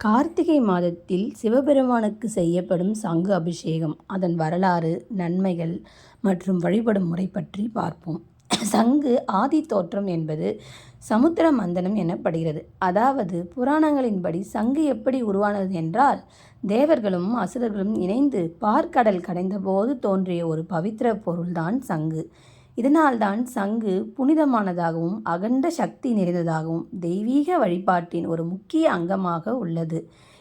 கார்த்திகை மாதத்தில் சிவபெருமானுக்கு செய்யப்படும் சங்கு அபிஷேகம் அதன் வரலாறு நன்மைகள் மற்றும் வழிபடும் முறை பற்றி பார்ப்போம். சங்கு ஆதி தோற்றம் என்பது சமுத்திர மந்தனம் எனப்படுகிறது. அதாவது புராணங்களின்படி சங்கு எப்படி உருவானது என்றால் தேவர்களும் அசுரர்களும் இணைந்து பார்க்கடல் கடைந்தபோது தோன்றிய ஒரு பவித்திர பொருள்தான் சங்கு. இதனால்தான் சங்கு புனிதமானதாகவும் அகண்ட சக்தி நிறைந்ததாகவும் தெய்வீக வழிபாட்டின் ஒரு முக்கிய அங்கமாக உள்ளது.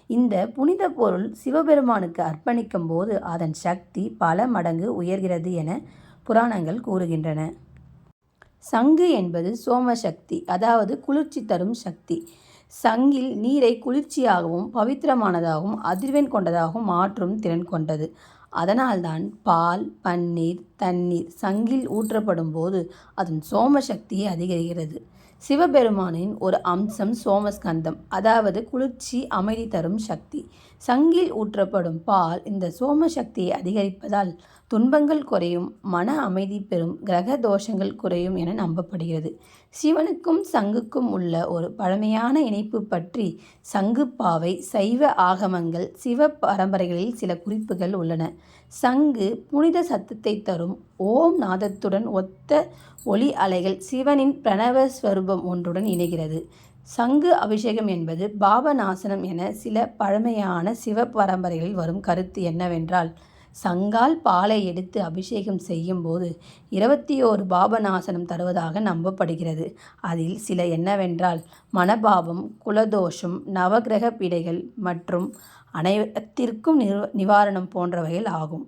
இந்த புனித பொருள் சிவபெருமானுக்கு அர்ப்பணிக்கும் போது அதன் சக்தி பல மடங்கு உயர்கிறது என புராணங்கள் கூறுகின்றன. சங்கு என்பது சோமசக்தி அதாவது குளிர்ச்சி தரும் சக்தி. சங்கில் நீரை குளிர்ச்சியாகவும் பவித்திரமானதாகவும் அதிர்வெண் கொண்டதாகவும் மாற்றும் திறன் கொண்டது. அதனால்தான் பால் பன்னீர் தண்ணீர் சங்கில் ஊற்றப்படும் போது அதன் சோம சக்தியை அதிகரிக்கிறது. சிவபெருமானின் ஒரு அம்சம் சோமஸ்கந்தம் அதாவது குளிர்ச்சி அமைதி தரும் சக்தி. சங்கில் ஊற்றப்படும் பால் இந்த சோம சக்தியை அதிகரிப்பதால் துன்பங்கள் குறையும் மன அமைதி பெறும் கிரக தோஷங்கள் குறையும் என நம்பப்படுகிறது. சிவனுக்கும் சங்குக்கும் உள்ள ஒரு பழமையான இணைப்பு பற்றி சங்குப்பாவை சைவ ஆகமங்கள் சிவ பரம்பரைகளில் சில குறிப்புகள் உள்ளன. சங்கு புனித சத்தத்தை தரும் ஓம் நாதத்துடன் ஒத்த ஒளி அலைகள் சிவனின் பிரணவ ஸ்வரூபம் ஒன்றுடன் இணைகிறது. சங்கு அபிஷேகம் என்பது பாபநாசனம் என சில பழமையான சிவ பரம்பரைகளில் வரும் கருத்து என்னவென்றால் சங்கால் பாலை எடுத்து அபிஷேகம் செய்யும் போது இருபத்தி ஓரு பாபநாசனம் தருவதாக நம்பப்படுகிறது. அதில் சில என்னவென்றால் மனபாவம் குலதோஷம் நவகிரக பிடைகள் மற்றும் அனைத்திற்கும் நிவாரணம் போன்றவைகள் ஆகும்.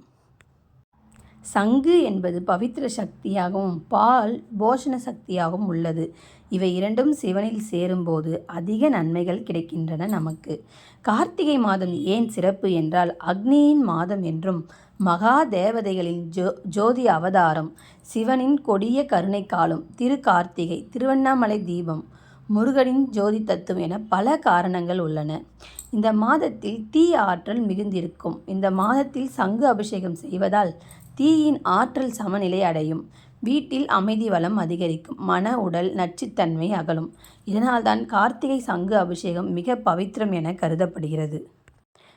சங்கு என்பது பவித்திர சக்தியாகவும் பால் போஷண சக்தியாகவும் உள்ளது. இவை இரண்டும் சிவனில் சேரும்போது அதிக நன்மைகள் கிடைக்கின்றன நமக்கு. கார்த்திகை மாதம் ஏன் சிறப்பு என்றால் அக்னியின் மாதம் என்றும் மகா தேவதைகளின் ஜோ ஜோதி அவதாரம் சிவனின் கொடிய கருணை காலம் திரு கார்த்திகை திருவண்ணாமலை தீபம் முருகனின் ஜோதி தத்துவம் என பல காரணங்கள் உள்ளன. இந்த மாதத்தில் தீ ஆற்றல் மிகுந்திருக்கும். இந்த மாதத்தில் சங்கு அபிஷேகம் செய்வதால் தீயின் ஆற்றல் சமநிலை அடையும். வீட்டில் அமைதி வளம் அதிகரிக்கும். மன உடல் நச்சுத்தன்மை அகலும். இதனால்தான் கார்த்திகை சங்கு அபிஷேகம் மிக பவித்திரம் என கருதப்படுகிறது.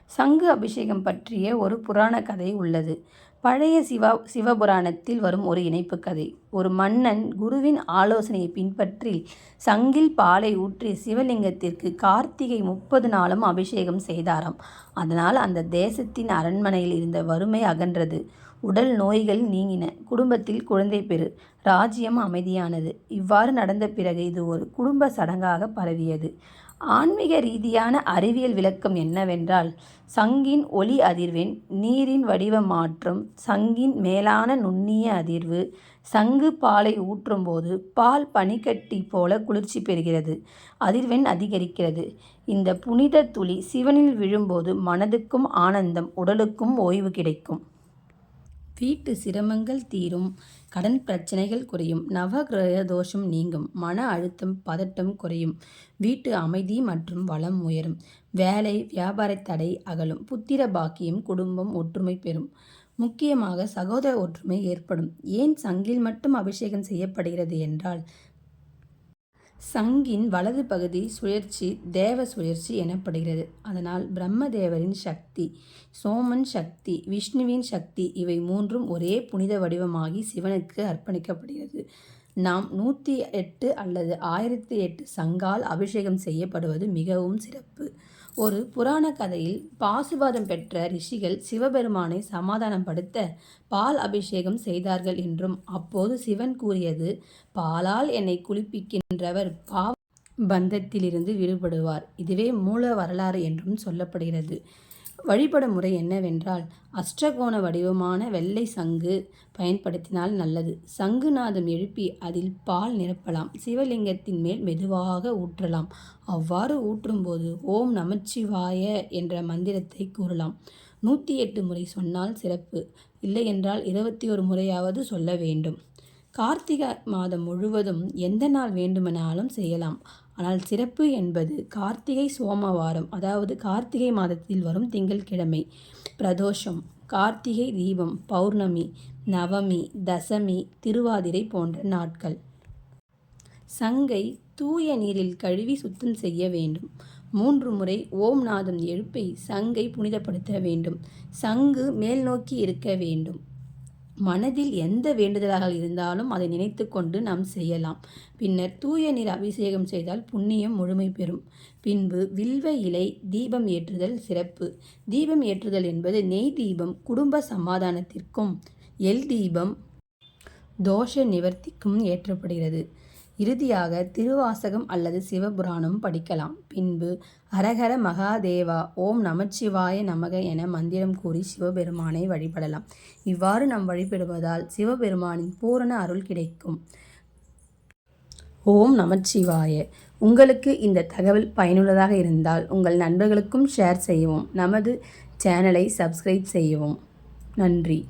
சங்கு அபிஷேகம் பற்றிய ஒரு புராண கதை உள்ளது. பழைய சிவா சிவபுராணத்தில் வரும் ஒரு இணைப்பு கதை. ஒரு மன்னன் குருவின் ஆலோசனையை பின்பற்றி சங்கில் பாலை ஊற்றி சிவலிங்கத்திற்கு கார்த்திகை முப்பது நாளும் அபிஷேகம் செய்தாராம். அதனால் அந்த தேசத்தின் அரண்மனையில் இருந்த வறுமை அகன்றது. உடல் நோய்கள் நீங்கின. குடும்பத்தில் குழந்தை பெறு. ராஜ்யம் அமைதியானது. இவ்வாறு நடந்த பிறகு இது ஒரு குடும்ப சடங்காக பரவியது. ஆன்மீக ரீதியான அறிவியல் விளக்கம் என்னவென்றால் சங்கின் ஒளி அதிர்வெண் நீரின் வடிவ மாற்றம் சங்கின் மேலான நுண்ணிய அதிர்வு சங்கு பாலை ஊற்றும்போது பால் பனிக்கட்டி போல குளிர்ச்சி பெறுகிறது. அதிர்வெண் அதிகரிக்கிறது. இந்த புனித துளி சிவனில் விழும்போது மனதுக்கும் ஆனந்தம் உடலுக்கும் ஓய்வு கிடைக்கும். வீட்டு சிரமங்கள் தீரும் கடன் பிரச்சனைகள் குறையும் நவகிரக தோஷம் நீங்கும் மன அழுத்தம் பதட்டம் குறையும் வீட்டு அமைதி மற்றும் வளம் உயரும் வேலை வியாபார தடை அகலும் புத்திர பாக்கியம் குடும்பம் ஒற்றுமை பெறும். முக்கியமாக சகோதர ஒற்றுமை ஏற்படும். ஏன் சங்கில் மட்டும் அபிஷேகம் செய்யப்படுகிறது என்றால் சங்கின் வலது பகுதி சுழற்சி தேவ சுழற்சி எனப்படுகிறது. அதனால் பிரம்மதேவரின் சக்தி சோமன் சக்தி விஷ்ணுவின் சக்தி இவை மூன்றும் ஒரே புனித வடிவமாகி சிவனுக்கு அர்ப்பணிக்கப்படுகிறது. நாம் நூற்றி எட்டு அல்லது ஆயிரத்தி எட்டு சங்கால் அபிஷேகம் செய்யப்படுவது மிகவும் சிறப்பு. ஒரு புராண கதையில் பாசுபாதம் பெற்ற ரிஷிகள் சிவபெருமானை சமாதானப்படுத்த பால் அபிஷேகம் செய்தார்கள் என்றும் அப்போது சிவன் கூறியது பாலால் என்னை குளிப்பிக்கின்றவர் பாவ பந்தத்திலிருந்து விடுபடுவார். இதுவே மூல வரலாறு என்றும் சொல்லப்படுகிறது. வழிபடும் முறை என்னவென்றால் அஷ்டகோண வடிவமான வெள்ளை சங்கு பயன்படுத்தினால் நல்லது. சங்கு நாதம் எழுப்பி அதில் பால் நிரப்பலாம். சிவலிங்கத்தின் மேல் மெதுவாக ஊற்றலாம். அவ்வாறு ஊற்றும்போது ஓம் நமச்சிவாய என்ற மந்திரத்தை கூறலாம். நூற்றி எட்டு முறை சொன்னால் சிறப்பு. இல்லையென்றால் இருபத்தி ஒரு முறையாவது சொல்ல வேண்டும். கார்த்திகை மாதம் முழுவதும் எந்த நாள் வேண்டுமானாலும் செய்யலாம். ஆனால் சிறப்பு என்பது கார்த்திகை சோமவாரம் அதாவது கார்த்திகை மாதத்தில் வரும் திங்கள்கிழமை. பிரதோஷம் கார்த்திகை தீபம் பௌர்ணமி நவமி தசமி திருவாதிரை போன்ற நாட்கள். சங்கை தூய நீரில் கழுவி சுத்தம் செய்ய வேண்டும். மூன்று முறை ஓம் நாதம் எழுப்பை சங்கை புனிதப்படுத்த வேண்டும். சங்கு மேல் நோக்கி இருக்க வேண்டும். மனதில் எந்த வேண்டுதலாக இருந்தாலும் அதை நினைத்து கொண்டு நாம் செய்யலாம். பின்னர் தூய நீர் அபிஷேகம் செய்தால் புண்ணியம் முழுமை பெறும். பின்பு வில்வ இலை தீபம் ஏற்றுதல் சிறப்பு. தீபம் ஏற்றுதல் என்பது நெய் தீபம் குடும்ப சமாதானத்திற்கும் எல் தீபம் தோஷ நிவர்த்திக்கும் ஏற்றப்படுகிறது. இறுதியாக திருவாசகம் அல்லது சிவபுராணம் படிக்கலாம். பின்பு ஹரஹர மகாதேவா ஓம் நமச்சிவாய நமக என மந்திரம் கூறி சிவபெருமானை வழிபடலாம். இவ்வாறு நாம் வழிபடுவதால் சிவபெருமானின் பூரண அருள் கிடைக்கும். ஓம் நமச்சிவாய. உங்களுக்கு இந்த தகவல் பயனுள்ளதாக இருந்தால் உங்கள் நண்பர்களுக்கும் ஷேர் செய்யவும் நமது சேனலை சப்ஸ்கிரைப் செய்யவும். நன்றி.